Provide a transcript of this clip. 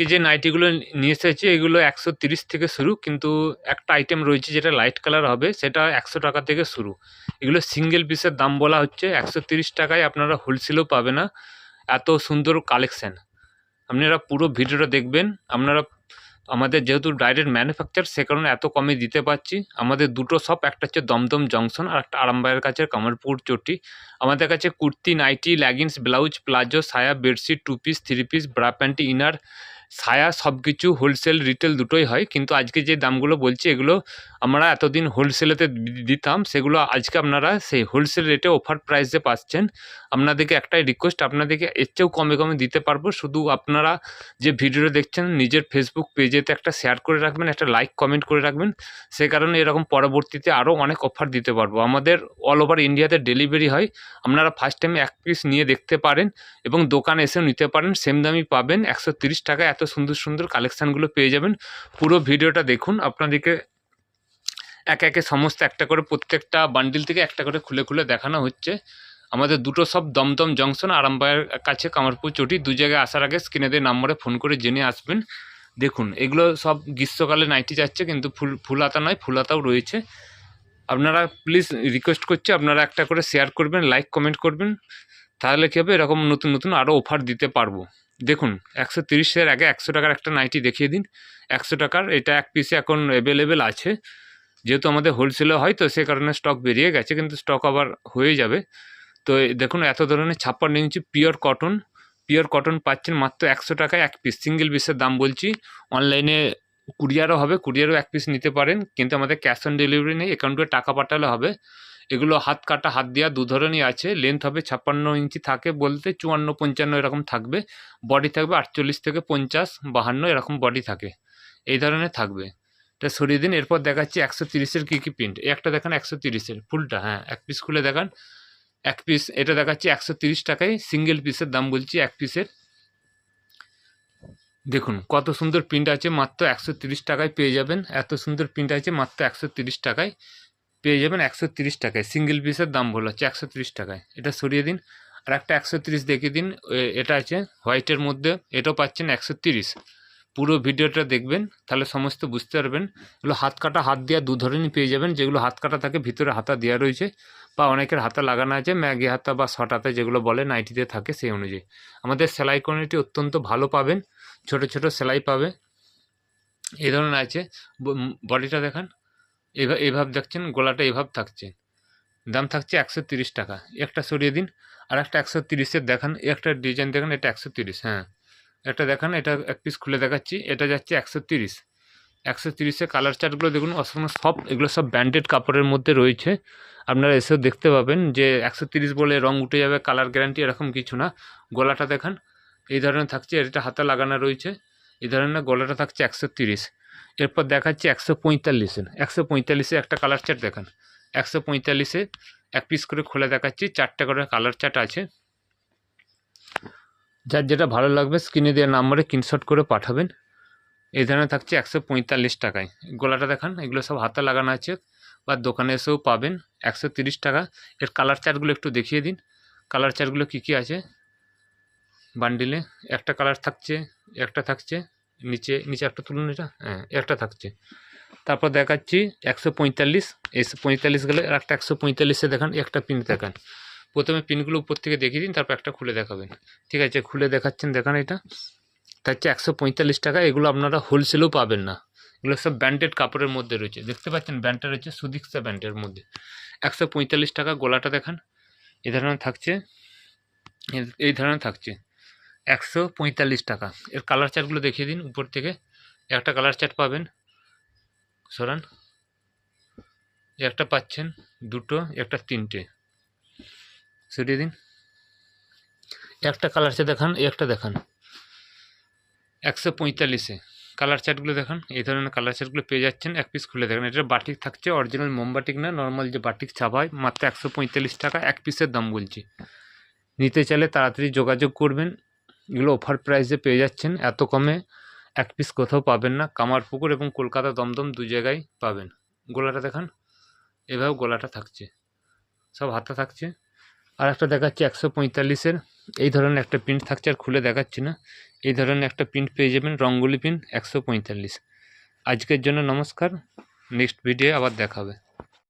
আজকে যে নাইটিগুলো নিয়ে এসেছি, এগুলো একশো তিরিশ থেকে শুরু, কিন্তু একটা আইটেম রয়েছে যেটা লাইট কালার হবে, সেটা একশো টাকা থেকে শুরু। এগুলো সিঙ্গেল পিসের দাম বলা হচ্ছে, একশো তিরিশ টাকায় আপনারা হোলসেলেও পাবে না। এত সুন্দর কালেকশান আপনারা পুরো ভিডিওটা দেখবেন। আপনারা, আমাদের যেহেতু ডাইরেক্ট ম্যানুফ্যাকচার সে কারণে এত কমে দিতে পারছি। আমাদের দুটো শপ একটা হচ্ছে দমদম জংশন আর একটা আরামবাগের কাছে কামারপুর চটি। আমাদের কাছে kurti, nightie leggings blouse palazzo সায়া bedsheet two piece three piece bra panty inner সায়া সব কিছু হোলসেল রিটেল দুটোই হয়। কিন্তু আজকে যে দামগুলো বলছি, এগুলো আমরা এতদিন হোলসেলেতে দিতাম, সেগুলো আজকে আপনারা সেই হোলসেল রেটে অফার প্রাইসে পাচ্ছেন। আপনাদেরকে একটাই রিকোয়েস্ট আপনাদেরকে এর চেয়েও কমে কমে দিতে পারব। শুধু আপনারা যে ভিডিওটা দেখছেন, নিজের ফেসবুক পেজেতে একটা শেয়ার করে রাখবেন, একটা লাইক কমেন্ট করে রাখবেন। সে কারণে এরকম পরবর্তীতে আরও অনেক অফার দিতে পারব। আমাদের অল ওভার ইন্ডিয়াতে ডেলিভারি হয়। আপনারা ফার্স্ট টাইমে এক পিস নিয়ে দেখতে পারেন এবং দোকানে এসেও নিতে পারেন। সেম দামই পাবেন। একশো টাকায় এত সুন্দর সুন্দর কালেকশানগুলো পেয়ে যাবেন। পুরো ভিডিওটা দেখুন। আপনাদেরকে একে একে সমস্ত একটা করে প্রত্যেকটা বান্ডিল থেকে একটা করে খুলে খুলে দেখানো হচ্ছে। আমাদের দুটো সব দমদম জংশন আরামবাগের কাছে কামারপুর চটি, দু জায়গায় আসার আগে স্ক্রিনে দিয়ে নাম্বারে ফোন করে জেনে আসবেন। দেখুন, এগুলো সব গ্রীষ্মকালে নাইটি যাচ্ছে, কিন্তু ফুল ফুলাতা নয় ফুলাতাও রয়েছে। আপনারা প্লিজ রিকোয়েস্ট করছি, আপনারা একটা করে শেয়ার করবেন লাইক কমেন্ট করবেন। তাহলে কী হবে? এরকম নতুন নতুন আরও অফার দিতে পারব। দেখুন, একশো তিরিশের আগে একশো টাকার একটা নাইটি দেখিয়ে দিন। একশো টাকার, এটা এক পিসে এখন অ্যাভেলেবেল আছে। যেহেতু আমাদের হোলসেলে হয়, তো সে কারণে স্টক বেরিয়ে গেছে, কিন্তু স্টক আবার হয়ে যাবে। তো দেখুন, এত ধরনের ছাপ্পান্ন ইঞ্চি পিওর কটন পিওর কটন পাচ্ছেন মাত্র একশো টাকায় এক পিস সিঙ্গেল পিসের দাম বলছি। অনলাইনে কুরিয়ারও হবে কুরিয়ারও এক পিস নিতে পারেন, কিন্তু আমাদের ক্যাশ অন ডেলিভারি নেই অ্যাকাউন্টে টাকা পাঠালে হবে। এগুলো হাত কাটা, হাত দেওয়া দু ধরনেরই আছে। লেন্থ হবে ছাপ্পান্ন ইঞ্চি থাকে বলতে চুয়ান্ন, পঞ্চান্ন এরকম থাকবে। বডি থাকবে আটচল্লিশ থেকে পঞ্চাশ, বাহান্ন এরকম বডি থাকে। এই ধরনের থাকবে। এটা সরিয়ে দিন, এরপর দেখাচ্ছি একশো তিরিশের কী কী প্রিন্ট একটা দেখান একশো তিরিশের, ফুলটা হ্যাঁ এক পিস খুলে দেখান। এক পিস এটা দেখাচ্ছি একশো তিরিশ টাকায় সিঙ্গেল পিসের দাম বলছি এক পিসের দেখুন, কত সুন্দর প্রিন্ট আছে, মাত্র একশো তিরিশ টাকায় পেয়ে যাবেন। এত সুন্দর প্রিন্ট আছে, মাত্র একশো তিরিশ টাকায়। পেয়ে যাবেন একশো তিরিশ টাকায়। সিঙ্গেল পিসের দাম বলা হচ্ছে একশো তিরিশ টাকায়। এটা সরিয়ে দিন। আর একটা একশো তিরিশ দেখিয়ে দিন এটা আছে হোয়াইটের মধ্যে, এটাও পাচ্ছেন একশো তিরিশ। পুরো ভিডিওটা দেখবেন, তাহলে সমস্ত বুঝতে পারবেন। এগুলো হাত কাটা, হাত দেওয়া দু ধরনের পেয়ে যাবেন, যেগুলো হাত কাটা থাকে, ভিতরে হাতা দেওয়া রয়েছে, বা অনেকের হাতা লাগানো আছে, ম্যাগি হাতা বা শর্ট হাতা যেগুলো বলে, নাইটিতে থাকে সেই অনুযায়ী। আমাদের সেলাই কোয়ালিটি অত্যন্ত ভালো পাবেন, ছোট ছোট সেলাই পাবে। এই ধরনের আছে বডিটা দেখান। এভাবে এভাবে দেখছেন, গলাটা এভাবে থাকছে। দাম থাকছে একশো তিরিশ টাকা। একটা সরিয়ে দিন আর একটা একশো তিরিশের দেখান, একটা ডিজাইন দেখান, এটা একশো তিরিশ হ্যাঁ। একটা দেখান, এটা এক পিস খুলে দেখাচ্ছি, এটা যাচ্ছে একশো তিরিশ। একশো তিরিশের কালার চার্টগুলো দেখুন অসম সব, এগুলো সব ব্র্যান্ডেড কাপড়ের মধ্যে রয়েছে। আপনারা এসেও দেখতে পাবেন যে একশো তিরিশ বলে রং উঠে যাবে, কালার গ্যারান্টি এরকম কিছু না। গলাটা দেখান, এই ধরনের থাকছে, এটা হাতে লাগানো রয়েছে, এই ধরনের গলাটা থাকছে একশো তিরিশ। এরপর দেখাচ্ছি একশো পঁয়তাল্লিশের, একশো পঁয়তাল্লিশে একটা কালার চার্ট দেখান। একশো পঁয়তাল্লিশে এক পিস করে খুলে দেখাচ্ছি, চারটে করে কালার চার্ট আছে। যার যেটা ভালো লাগবে স্ক্রিনে দেওয়ার নাম্বারে স্ক্রিনশট করে পাঠাবেন। এই ধরনের থাকছে একশো পঁয়তাল্লিশ টাকায়। গলাটা দেখান, এগুলো সব হাতে লাগানো আছে বা দোকানে এসেও পাবেন। একশো তিরিশ টাকা। এর কালার চার্টগুলো একটু দেখিয়ে দিন। কালার চার্টগুলো কী কী আছে? বান্ডিলে একটা কালার থাকছে, একটা থাকছে। নিচে নিচে একটা তুলুন এটা। হ্যাঁ একটা থাকছে। তারপর দেখাচ্ছি একশো পঁয়তাল্লিশ। এই পঁয়তাল্লিশ গেলে একটা একশো পঁয়তাল্লিশে দেখান একটা পিন দেখান। প্রথমে পিনগুলো উপর থেকে দেখিয়ে দিন, তারপর একটা খুলে দেখাবেন। ঠিক আছে, খুলে দেখাচ্ছেন, দেখান এটা। তার হচ্ছে একশো পঁয়তাল্লিশ টাকা, এগুলো আপনারা হোলসেলেও পাবেন না। এগুলো সব ব্যান্ডেড কাপড়ের মধ্যে রয়েছে। দেখতে পাচ্ছেন, ব্র্যান্ডটা রয়েছে সুদীক্ষা ব্যান্ডের মধ্যে। একশো পঁয়তাল্লিশ টাকা গোলাটা দেখান। এই ধরনের থাকছে। এ- এই ধরনের থাকছে। একশো পঁয়তাল্লিশ টাকা। এর কালার চার্টগুলো দেখিয়ে দিন উপর থেকে। একটা কালার চার্ট পাবেন। সরান। একটা পাচ্ছেন, দুটো, একটা তিনটে। সরিয়ে দিন। একটা কালার চার্ট দেখান একটা দেখান। একশো পঁয়তাল্লিশে কালার চার্টগুলো দেখান। এই ধরনের কালার চার্টগুলো পেয়ে যাচ্ছেন। এক পিস খুলে দেখেন। এটা বাটিক থাকছে অরিজিনাল মোমবাটিক না নর্মাল যে বাটিক ছাপা হয়, মাত্র একশো পঁয়তাল্লিশ টাকা। এক পিসের দাম বলছি। নিতে চাইলে তাড়াতাড়ি যোগাযোগ করবেন। এগুলো অফার প্রাইসে পেয়ে যাচ্ছেন, এত কমে এক পিস কোথাও পাবেন না। কামারপুকুর এবং কলকাতা দমদম দু জায়গায় পাবেন। গোলাটা দেখান। এভাবে গোলাটা থাকছে। সব হাতে থাকছে। আর একটা দেখাচ্ছে একশো পঁয়তাল্লিশের। এই ধরনের একটা প্রিন্ট থাকছে আর খুলে দেখাচ্ছি না। এই ধরনের একটা প্রিন্ট পেয়ে যাবেন, রঙ্গোলি প্রিন্ট একশো পঁয়তাল্লিশ। আজকের জন্য নমস্কার। নেক্সট ভিডিও আবার দেখাবে।